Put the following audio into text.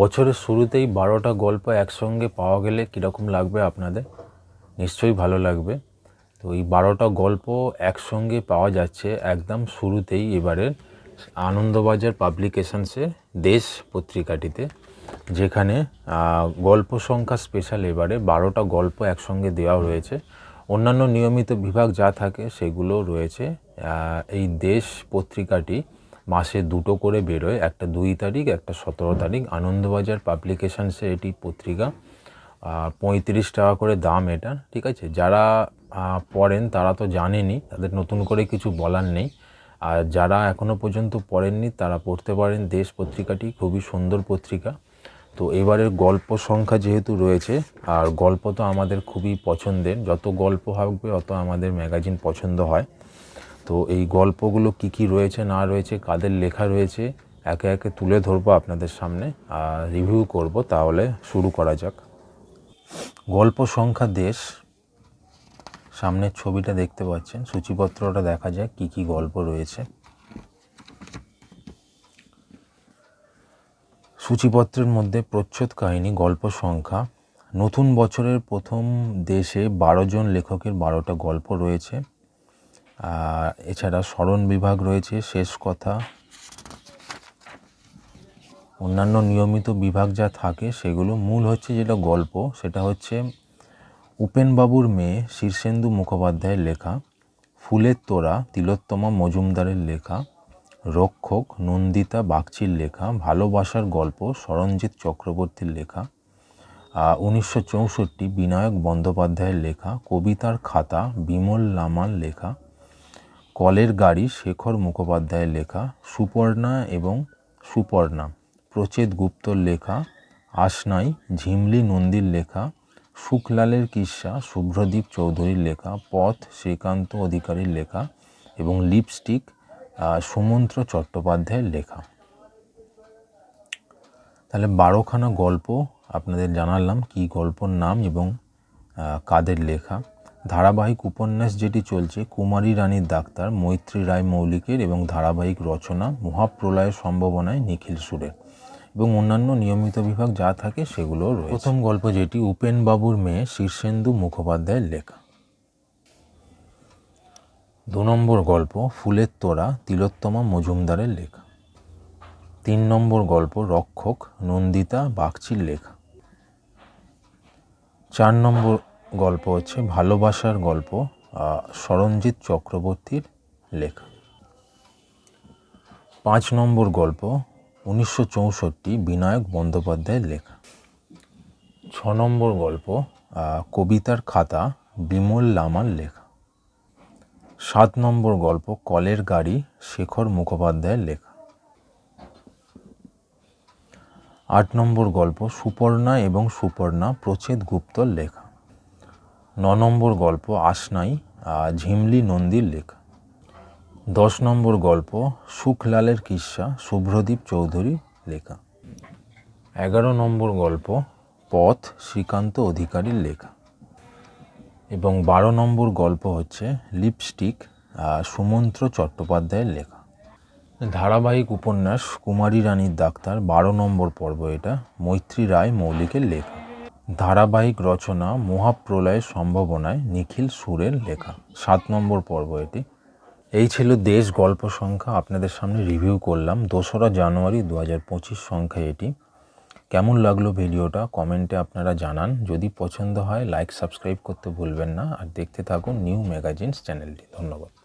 বছরের শুরুতেই বারোটা গল্প একসঙ্গে পাওয়া গেলে কীরকম লাগবে আপনাদের? নিশ্চয়ই ভালো লাগবে। তো এই বারোটা গল্প একসঙ্গে পাওয়া যাচ্ছে একদম শুরুতেই এবারের আনন্দবাজার পাবলিকেশনসের দেশ পত্রিকাটিতে, যেখানে গল্প সংখ্যা স্পেশাল এবারে বারোটা গল্প একসঙ্গে দেওয়া রয়েছে। অন্যান্য নিয়মিত বিভাগ যা থাকে সেগুলো রয়েছে এই দেশ পত্রিকাটি। মাসে দুটো করে বেরোয়, একটা দুই তারিখ, একটা সতেরো তারিখ। আনন্দবাজার পাবলিকেশনসে এটি পত্রিকা। পঁয়ত্রিশ টাকা করে দাম এটা, ঠিক আছে? যারা পড়েন তারা তো জানেনই, তাদের নতুন করে কিছু বলার নেই। আর যারা এখনও পর্যন্ত পড়েননি, তারা পড়তে পারেন। দেশ পত্রিকাটি খুবই সুন্দর পত্রিকা। তো এবারের গল্প সংখ্যা যেহেতু রয়েছে, আর গল্প তো আমাদের খুবই পছন্দের। যত গল্প হবে, অত আমাদের ম্যাগাজিন পছন্দ হয়। তো এই গল্পগুলো কি কি রয়েছে, না রয়েছে, কাদের লেখা রয়েছে, একে একে তুলে ধরবো আপনাদের সামনে, আর রিভিউ করব, তাহলে শুরু করা যাক। গল্প সংখ্যা দেশ, সামনের ছবিটা দেখতে পাচ্ছেন, সূচিপত্রটা দেখা যায় কি কি গল্প রয়েছে। সূচিপত্রের মধ্যে প্রচ্ছদ কাহিনী, গল্প সংখ্যা, নতুন বছরের প্রথম দেশে বারো জন লেখকের বারোটা গল্প রয়েছে। এছাড়া স্মরণ বিভাগ রয়েছে, শেষ কথা। অন্যান্য নিয়মিত বিভাগ যা থাকে, সেগুলো মূল হচ্ছে যেটা গল্প, সেটা হচ্ছে উপেনবাবুর মেয়ে শীর্ষেন্দু মুখোপাধ্যায়ের লেখা, ফুলের তোড়া তিলোত্তমা মজুমদারের লেখা, রক্ষক নন্দিতা বাগচির লেখা, ভালোবাসার গল্প সরঞ্জিৎ চক্রবর্তীর লেখা উনিশশো চৌষট্টি বিনায়ক বন্দ্যোপাধ্যায়ের লেখা, কবিতার খাতা বিমল লামার লেখা কলের গাড়ি শেখর মুখোপাধ্যায়ের লেখা সুপর্ণা এবং সুপর্ণা, প্রচেত গুপ্তর লেখা আসনাই ঝিমলি নন্দীর লেখা সুখলালের কিস্সা শুভ্রদীপ চৌধুরীর লেখা পথ শ্রীকান্ত অধিকারীর লেখা এবং লিপস্টিক সুমন্ত্র চট্টোপাধ্যায়ের লেখা। তাহলে বারোখানা গল্প আপনাদের জানালাম, কি গল্পর নাম এবং কাদের লেখা। ধারাবাহিক উপন্যাস যেটি চলছে কুমারী রানীর ডাক্তার মৈত্রী রায় মৌলিকের এবং ধারাবাহিক রচনা মহাপ্রলয়ের সম্ভাবনায় নিখিল সুরের এবং অন্যান্য নিয়মিত বিভাগ যা থাকে সেগুলো রয়েছে। প্রথম গল্প যেটি উপেনবাবুর মেয়ে শীর্ষেন্দু মুখোপাধ্যায়ের লেখা। দু নম্বর গল্প ফুলের তোড়া তিলোত্তমা মজুমদারের লেখা। তিন নম্বর গল্প রক্ষক নন্দিতা বাগচির লেখা। চার নম্বর গল্প হচ্ছে ভালোবাসার গল্প সরঞ্জিৎ চক্রবর্তীর লেখা। পাঁচ নম্বর গল্প, উনিশশো চৌষট্টি বিনায়ক বন্দ্যোপাধ্যায়ের লেখা। ছ নম্বর গল্প কবিতার খাতা, বিমল লামার লেখা। সাত নম্বর গল্প, কলের গাড়ি, শেখর মুখোপাধ্যায়ের লেখা। আট নম্বর গল্প, সুপর্ণা এবং সুপর্ণা প্রচেত গুপ্তর লেখা। ন নম্বর গল্প আসনাই ঝিমলি নন্দীর লেখা। দশ নম্বর গল্প সুখলালের কিস্সা শুভ্রদীপ চৌধুরী লেখা। এগারো নম্বর গল্প পথ, শ্রীকান্ত অধিকারীর লেখা। এবং বারো নম্বর গল্প হচ্ছে লিপস্টিক সুমন্ত্র চট্টোপাধ্যায়ের লেখা। ধারাবাহিক উপন্যাস কুমারী রানীর ডাক্তার, বারো নম্বর পর্ব এটা, মৈত্রী রায় মৌলিকের লেখা। ধারাবাহিক রচনা মহাপ্রলয়ের সম্ভাবনায় নিখিল সুরের লেখা। সাত নম্বর পর্ব এটি। এই ছিল দেশ গল্প সংখ্যা। আপনাদের সামনে রিভিউ করলাম। দোসরা জানুয়ারি দু হাজার পঁচিশ সংখ্যা এটি। কেমন লাগল ভিডিওটা? কমেন্টে আপনারা জানান। যদি পছন্দ হয়, লাইক, সাবস্ক্রাইব করতে ভুলবেন না। আর দেখতে থাকুন নিউ ম্যাগাজিনস চ্যানেলটি। ধন্যবাদ।